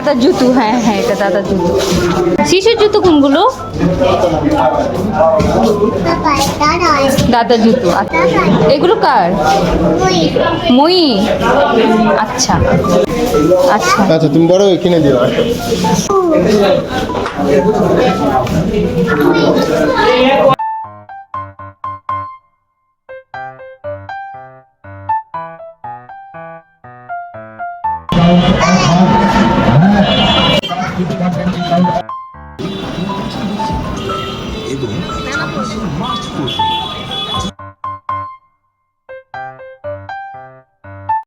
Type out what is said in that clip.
দাদার জুতো হ্যাঁ হ্যাঁ এটা দাদার জুতো। শিশুর জুতো কোনগুলো? দাদার জুতো আচ্ছা। এগুলো কার? মই। আচ্ছা। আচ্ছা। আচ্ছা তুমি বড় কিনে দিও। এবং ছাব্বিশে মার্চ পর্যন্ত